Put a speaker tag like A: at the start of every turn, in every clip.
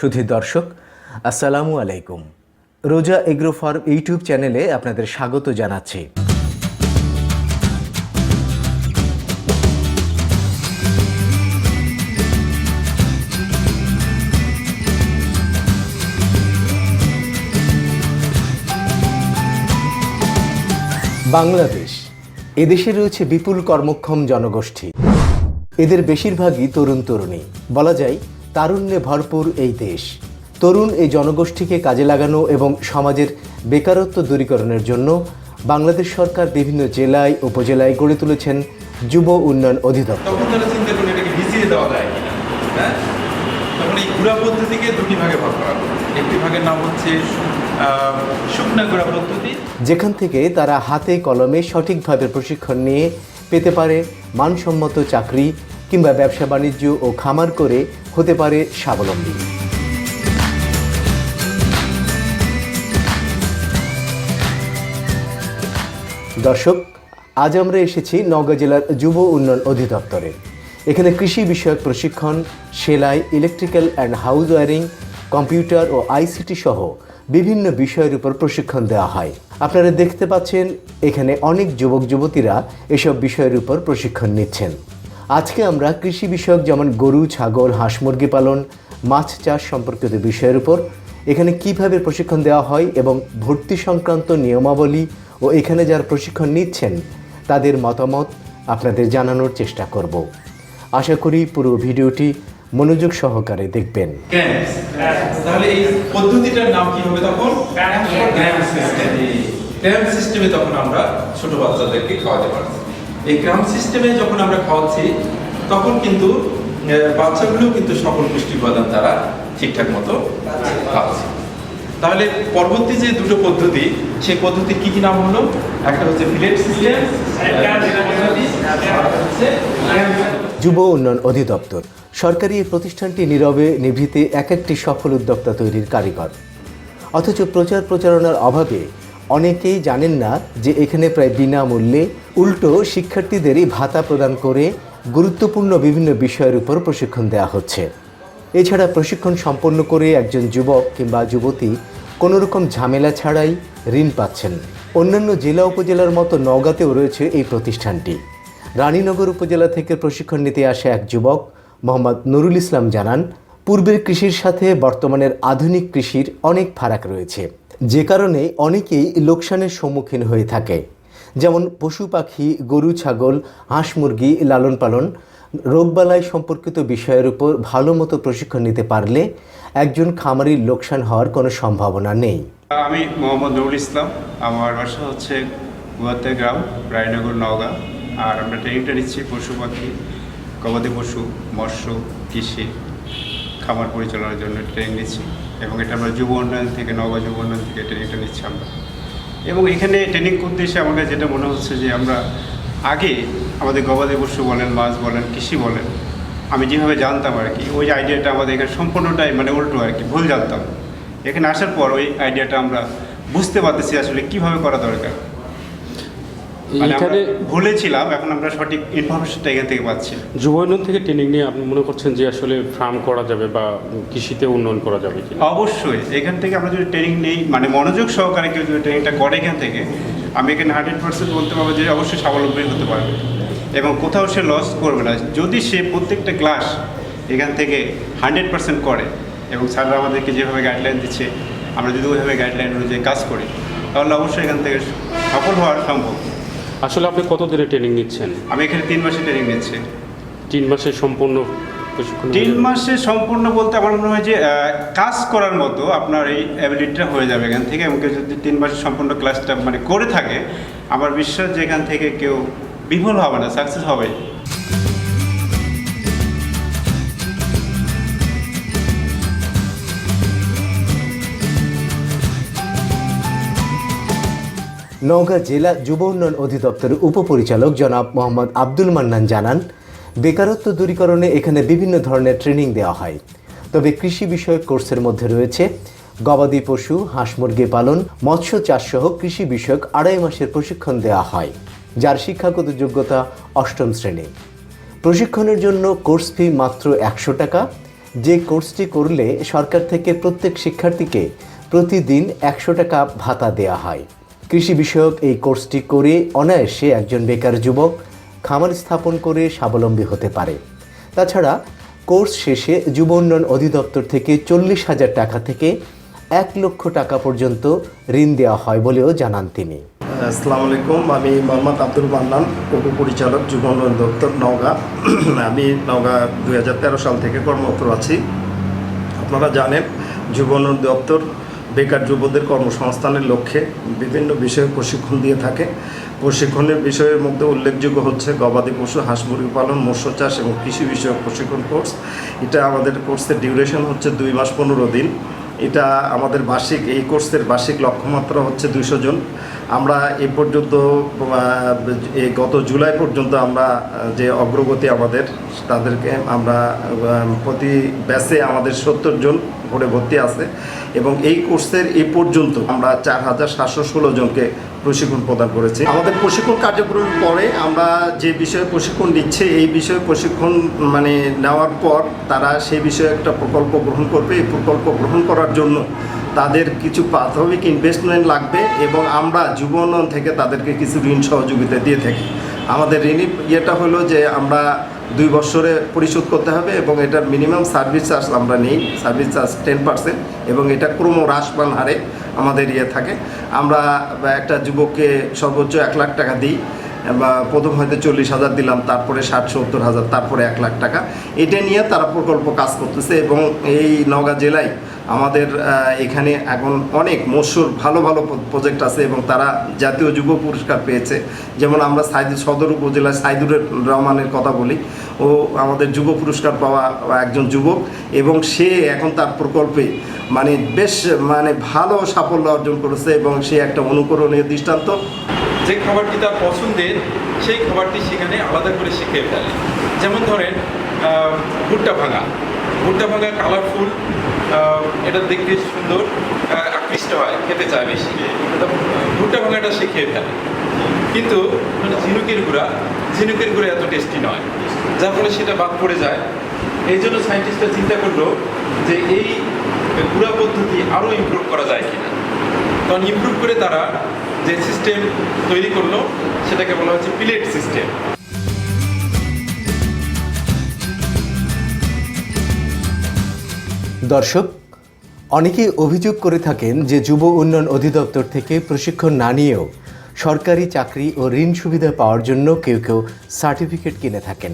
A: সুধী দর্শক, আসসালামু আলাইকুম। রোজা এগ্রো ফার্ম ইউটিউব চ্যানেলে আপনাদের স্বাগত জানাচ্ছি। বাংলাদেশ, এদেশে রয়েছে বিপুল কর্মক্ষম জনগোষ্ঠী। এদের বেশিরভাগই তরুণ তরুণী বলা যায় তারুণ্যে ভরপুর এই দেশ। তরুণ এই জনগোষ্ঠীকে কাজে লাগানো এবং সমাজের বেকারত্ব দূরীকরণের জন্য বাংলাদেশ সরকার বিভিন্ন জেলায় উপজেলায় গড়ে তুলেছেন যুব উন্নয়ন অধিদপ্তর।
B: হ্যাঁ? তখন এই গুড়া পদ্ধতিকে দুটি ভাগে ভাগ করা একটি ভাগের নাম হচ্ছে আহ, শুকনা গুড়া পদ্ধতি।
A: যেখান থেকে তারা হাতে কলমে সঠিকভাবে প্রশিক্ষণ নিয়ে পেতে পারে মানসম্মত চাকরি কিংবা ব্যবসা বাণিজ্য ও খামার করে হতে পারে স্বাবলম্বী। দর্শক, আজ আমরা এসেছি নওগাঁ জেলার যুব উন্নয়ন অধিদপ্তরে। এখানে কৃষি বিষয়ক প্রশিক্ষণ, সেলাই electrical and house wiring computer O ICT সহ বিভিন্ন বিষয়ের উপর প্রশিক্ষণ দেওয়া হয়। আপনারা দেখতে পাচ্ছেন, এখানে অনেক যুবক যুবতীরা এসব বিষয়ের উপর প্রশিক্ষণ নিচ্ছেন। আজকে আমরা কৃষি বিষয়ক যেমন গরু ছাগল হাঁস মুরগি পালন মাছ চাষ সম্পর্কিত বিষয়ের উপর এখানে কীভাবে প্রশিক্ষণ দেওয়া হয় এবং ভর্তি সংক্রান্ত নিয়মাবলী ও এখানে যারা প্রশিক্ষণ নিচ্ছেন তাদের মতামত আপনাদের জানানোর চেষ্টা করব। আশা করি পুরো ভিডিওটি মনোযোগ সহকারে দেখবেন।
B: তাহলে এই পদ্ধতিটার নাম কি হবে তখন? সিস্টেমে তখন আমরা ছোট বাচ্চাদেরকে খাওয়াতে পারছি এই ক্যাম্প সিস্টেমে যখন আমরা খাওয়াচ্ছি তখন কিন্তু বাচ্চাগুলো কিন্তু সকল পুষ্টি উপাদান তারা ঠিকঠাক মতো খাচ্ছে। তাহলে পরবর্তী যে দুটো পদ্ধতি সেই পদ্ধতির কি কি নাম হলো? একটা হচ্ছে ফিলেট সিস্টেম
A: যুব উন্নয়ন অধিদপ্তর সরকারি এই প্রতিষ্ঠানটি নীরবে নিভৃতে এক একটি সফল উদ্যোক্তা তৈরির কারিগর। অথচ প্রচার প্রচারণার অভাবে অনেকেই জানেন না যে এখানে প্রায় বিনামূল্যে উল্টো শিক্ষার্থীদেরই ভাতা প্রদান করে গুরুত্বপূর্ণ বিভিন্ন বিষয়ের উপর প্রশিক্ষণ দেওয়া হচ্ছে। এছাড়া প্রশিক্ষণ সম্পন্ন করে একজন যুবক কিংবা যুবতী কোনো রকম ঝামেলা ছাড়াই ঋণ পাচ্ছেন। অন্যান্য জেলা উপজেলার মতো নওগাঁতেও রয়েছে এই প্রতিষ্ঠানটি। রানীনগর উপজেলা থেকে প্রশিক্ষণ নিতে আসা এক যুবক মোহাম্মদ নুরুল ইসলাম জানান, পূর্বের কৃষির সাথে বর্তমানের আধুনিক কৃষির অনেক ফারাক রয়েছে। যে কারণে অনেকেই লোকসানের সম্মুখীন হয়ে থাকে। যেমন পশু পাখি, গরু, ছাগল, হাঁস মুরগি লালন পালন, রোগবালাই সম্পর্কিত বিষয়ের উপর ভালো মতো প্রশিক্ষণ নিতে পারলে একজন খামারির লোকসান হওয়ার কোনো সম্ভাবনা নেই।
C: আমি মোহাম্মদ নুরুল ইসলাম। আমার বাসা হচ্ছে গুয়াতে গ্রাম, রায়নগর, নওগাঁ। আর আমরা ট্রেনিংটা নিচ্ছি পশু পাখি, গবাদি পশু, মৎস্য, কৃষি, খামার পরিচালনার জন্য ট্রেনিং নিচ্ছি। এবং এটা আমরা যুব উন্নয়ন থেকে নবযুব যুব উন্নয়ন থেকে ট্রেনিংটা নিচ্ছি আমরা। এবং এখানে ট্রেনিং করতে এসে আমাদের যেটা মনে হচ্ছে যে আমরা আগে আমাদের গবাদি পশু বলেন, মাছ বলেন, কৃষি বলেন, আমি যেভাবে জানতাম আর কি, ওই আইডিয়াটা আমাদের এখানে সম্পূর্ণটাই মানে উল্টো আর কি, ভুল জানতাম। এখানে আসার পর ওই আইডিয়াটা আমরা বুঝতে পারতেছি আসলে কীভাবে করা দরকার।
D: এখানে
C: ভুলে ছিলাম এখন আমরা সঠিক ইনফরমেশনটা এখান থেকে পাচ্ছি।
D: যুব উন্নয়ন থেকে ট্রেনিং নিয়ে আপনি মনে করছেন যে আসলে ফার্ম করা যাবে বা কৃষিতে উন্নয়ন করা যাবে কি
C: অবশ্যই এখান থেকে আমরা যদি ট্রেনিং নেই মানে মনোযোগ সহকারে কেউ যদি ট্রেনিংটা করে এখান থেকে আমি এখানে হান্ড্রেড পার্সেন্ট বলতে পারব যে অবশ্যই স্বাবলম্বী হতে পারবে। এবং কোথাও সে লস করবে না। যদি সে প্রত্যেকটা ক্লাস এখান থেকে হান্ড্রেড পার্সেন্ট করে এবং স্যাররা আমাদেরকে যেভাবে গাইডলাইন দিচ্ছে আমরা যদি ওইভাবে গাইডলাইন অনুযায়ী কাজ করি তাহলে অবশ্যই এখান থেকে সফল হওয়ার সম্ভব।
D: আসলে আপনি কত দিনের ট্রেনিং নিচ্ছেন?
C: আমি এখানে তিন মাসের ট্রেনিং নিচ্ছি।
D: তিন মাসে সম্পূর্ণ
C: তিন মাসে সম্পূর্ণ বলতে আমার মনে হয় যে কাজ করার মতো আপনার এই অ্যাবিলিটিটা হয়ে যাবে এখান থেকে এবং কেউ যদি তিন মাসে সম্পূর্ণ ক্লাসটা মানে করে থাকে আমার বিশ্বাস যে এখান থেকে কেউ বিফল হবে না সাকসেস হবে
A: নওগাঁ জেলা যুব উন্নয়ন অধিদপ্তরের উপপরিচালক জনাব মোহাম্মদ আব্দুল মান্নান জানান, বেকারত্ব দূরীকরণে এখানে বিভিন্ন ধরনের ট্রেনিং দেওয়া হয়। তবে কৃষি বিষয়ক কোর্সের মধ্যে রয়েছে গবাদি পশু, হাঁস মুরগি পালন, মৎস্য চাষ সহ কৃষি বিষয়ক আড়াই মাসের প্রশিক্ষণ দেওয়া হয়, যার শিক্ষাগত যোগ্যতা অষ্টম শ্রেণি। প্রশিক্ষণের জন্য কোর্স ফি মাত্র একশো টাকা। যে কোর্সটি করলে সরকার থেকে প্রত্যেক শিক্ষার্থীকে প্রতিদিন একশো টাকা ভাতা দেওয়া হয়। কৃষি বিষয়ক এই কোর্সটি করে অনায়াসে একজন বেকার যুবক খামার স্থাপন করে স্বাবলম্বী হতে পারে। তাছাড়া কোর্স শেষে যুব উন্নয়ন অধিদপ্তর থেকে চল্লিশ হাজার টাকা থেকে এক লক্ষ টাকা পর্যন্ত ঋণ দেওয়া হয় বলেও জানান তিনি।
E: আসসালামু আলাইকুম, আমি মোহাম্মদ আব্দুল মান্নান, উপপরিচালক যুব উন্নয়ন দপ্তর নওগাঁ। আমি নওগাঁ দুই হাজার তেরো সাল থেকে কর্মরত আছি। আপনারা জানেন, যুব উন্নয়ন দপ্তর বেকার যুবদের কর্মসংস্থানের লক্ষ্যে বিভিন্ন বিষয়ে প্রশিক্ষণ দিয়ে থাকে। প্রশিক্ষণের বিষয়ের মধ্যে উল্লেখযোগ্য হচ্ছে গবাদি পশু, হাঁস মুরগি পালন, মৎস্য চাষ এবং কৃষি বিষয়ক প্রশিক্ষণ কোর্স। এটা আমাদের কোর্সের ডিউরেশন হচ্ছে দুই মাস পনেরো দিন। এটা আমাদের বার্ষিক, এই কোর্সের বার্ষিক লক্ষ্যমাত্রা হচ্ছে দুশো জন। আমরা এ পর্যন্ত গত জুলাই পর্যন্ত আমরা যে অগ্রগতি আমাদের, তাদেরকে আমরা প্রতি ব্যাচে আমাদের সত্তর জন করে ভর্তি আছে। এবং এই কোর্সের এ পর্যন্ত আমরা চার হাজার সাতশো ষোলো জনকে প্রশিক্ষণ প্রদান করেছে। আমাদের প্রশিক্ষণ কার্যক্রমের পরে আমরা যে বিষয়ে প্রশিক্ষণ দিচ্ছে, এই বিষয়ে প্রশিক্ষণ মানে নেওয়ার পর তারা সেই বিষয়ে একটা প্রকল্প গ্রহণ করবে। এই প্রকল্প গ্রহণ করার জন্য তাদের কিছু প্রাথমিক ইনভেস্টমেন্ট লাগবে এবং আমরা যুব উন্নয়ন থেকে তাদেরকে কিছু ঋণ সহযোগিতা দিয়ে থাকি। আমাদের ঋণী ইয়েটা হলো যে আমরা দুই বছরে পরিশোধ করতে হবে এবং এটার মিনিমাম সার্ভিস চার্জ আমরা নেই। সার্ভিস চার্জ টেন পার্সেন্ট এবং এটা ক্রম হ্রাসমান হারে আমাদের ইয়ে থাকে। আমরা একটা যুবককে সর্বোচ্চ এক লাখ টাকা দিই। বা প্রথম হয়তো চল্লিশ হাজার দিলাম, তারপরে ষাট, সত্তর হাজার, তারপরে এক লাখ টাকা। এটা নিয়ে তারা প্রকল্প কাজ করতেছে এবং এই নওগাঁ জেলায় আমাদের এখানে এখন অনেক মশুর ভালো ভালো প্রজেক্ট আছে এবং তারা জাতীয় যুব পুরস্কার পেয়েছে। যেমন আমরা সাইদুর, সদর উপজেলায় সাইদুর রহমানের কথা বলি। ও আমাদের যুব পুরস্কার পাওয়া একজন যুবক এবং সে এখন তার প্রকল্পে মানে বেশ মানে ভালো সাফল্য অর্জন করেছে এবং সে একটা অনুকরণীয় দৃষ্টান্ত।
B: যে খাবারটি তার পছন্দের, সেই খাবারটি সেখানে আলাদা করে শিখিয়ে ফেলে। যেমন ধরেন ভুট্টা ভাঙা। ভুট্টা ভাঙা কালারফুল এটা দেখতে সুন্দর আকৃষ্ট হয়, খেতে চায় বেশি। ভুট্টা ভাঙাটা শিখিয়ে ফেলে। কিন্তু মানে ঝিনুকের গুঁড়া ঝিনুকের গুঁড়া এত টেস্টি নয়। যার ফলে সেটা বাদ পড়ে যায়। এই জন্য সায়েন্টিস্টরা চিন্তা করল যে এই গুঁড়া পদ্ধতি আরও ইমপ্রুভ করা যায় কিনা। কারণ ইমপ্রুভ করে তারা যে সিস্টেম তৈরি করল, সেটাকে বলা হচ্ছে পিলেট সিস্টেম
A: দর্শক, অনেকেই অভিযোগ করে থাকেন যে যুব উন্নয়ন অধিদপ্তর থেকে প্রশিক্ষণ না নিয়েও সরকারি চাকরি ও ঋণ সুবিধা পাওয়ার জন্য কেউ কেউ সার্টিফিকেট কিনে থাকেন।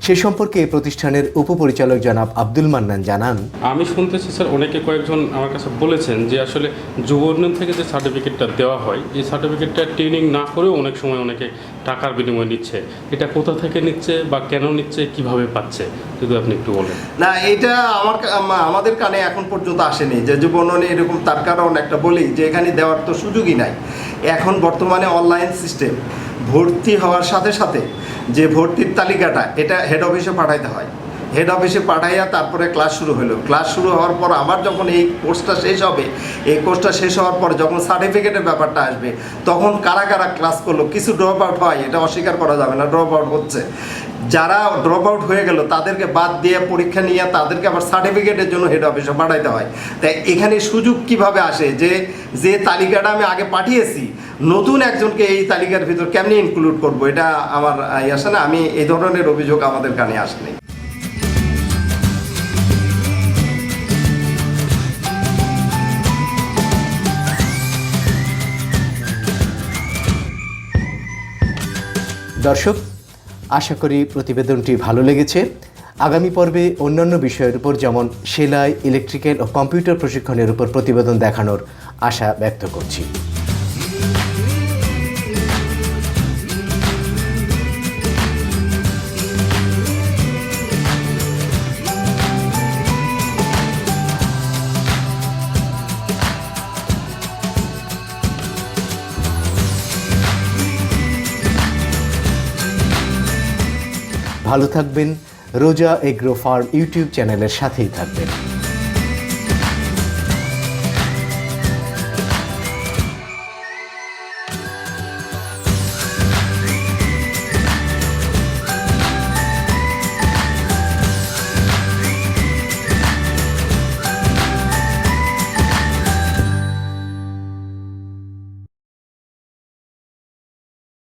A: সে সম্পর্কে এই প্রতিষ্ঠানের উপপরিচালক জনাব আব্দুল মান্নান জানান।
D: আমি শুনতেছি স্যার অনেকে কয়েকজন আমার কাছে বলেছেন যে আসলে যুব উন্নয়ন থেকে যে সার্টিফিকেটটা দেওয়া হয় এই সার্টিফিকেটটা ট্রেনিং না করেও অনেক সময় অনেকে টাকার বিনিময়ে নিচ্ছে। এটা কোথা থেকে নিচ্ছে বা কেন নিচ্ছে কীভাবে পাচ্ছে যদি আপনি একটু বলেন।
E: না এটা আমার কা- আমাদের কানে এখন পর্যন্ত আসেনি যে যুব উন্নয়নে এরকম তার কারণ একটা বলি যে এখানে দেওয়ার তো সুযোগই নাই। এখন বর্তমানে অনলাইন সিস্টেম ভর্তি হওয়ার সাথে সাথে যে ভর্তির তালিকাটা, এটা হেড অফিসে পাঠাইতে হয়। হেড অফিসে পাঠাইয়া তারপরে ক্লাস শুরু হলো ক্লাস শুরু হওয়ার পর আবার যখন এই কোর্সটা শেষ হবে, এই কোর্সটা শেষ হওয়ার পর যখন সার্টিফিকেটের ব্যাপারটা আসবে, তখন কারা কারা ক্লাস করল, কিছু ড্রপ আউট হয়, এটা অস্বীকার করা যাবে না ড্রপ আউট হচ্ছে। যারা ড্রপ আউট হয়ে গেল, তাদেরকে বাদ দিয়ে পরীক্ষা নিয়ে তাদেরকে আবার সার্টিফিকেটের জন্য হেড অফিসে পাঠাইতে হয়। তাই এখানে সুযোগ কীভাবে আসে? যে যে তালিকাটা আমি আগে পাঠিয়েছি নতুন একজনকে এই তালিকার ভিতর কেমনি ইনক্লুড করব? এটা আমার আসে না? আমি এই ধরনের অভিযোগ আমাদের কানে আসেনি।
A: দর্শক, আশা করি প্রতিবেদনটি ভালো লেগেছে। আগামী পর্বে অন্যান্য বিষয়ের উপর যেমন সেলাই ইলেকট্রিক্যাল ও কম্পিউটার প্রশিক্ষণের উপর প্রতিবেদন দেখানোর আশা ব্যক্ত করছি। ভালো থাকবেন। রোজা এগ্রো ফার্ম ইউটিউব চ্যানেলের সাথেই থাকবেন।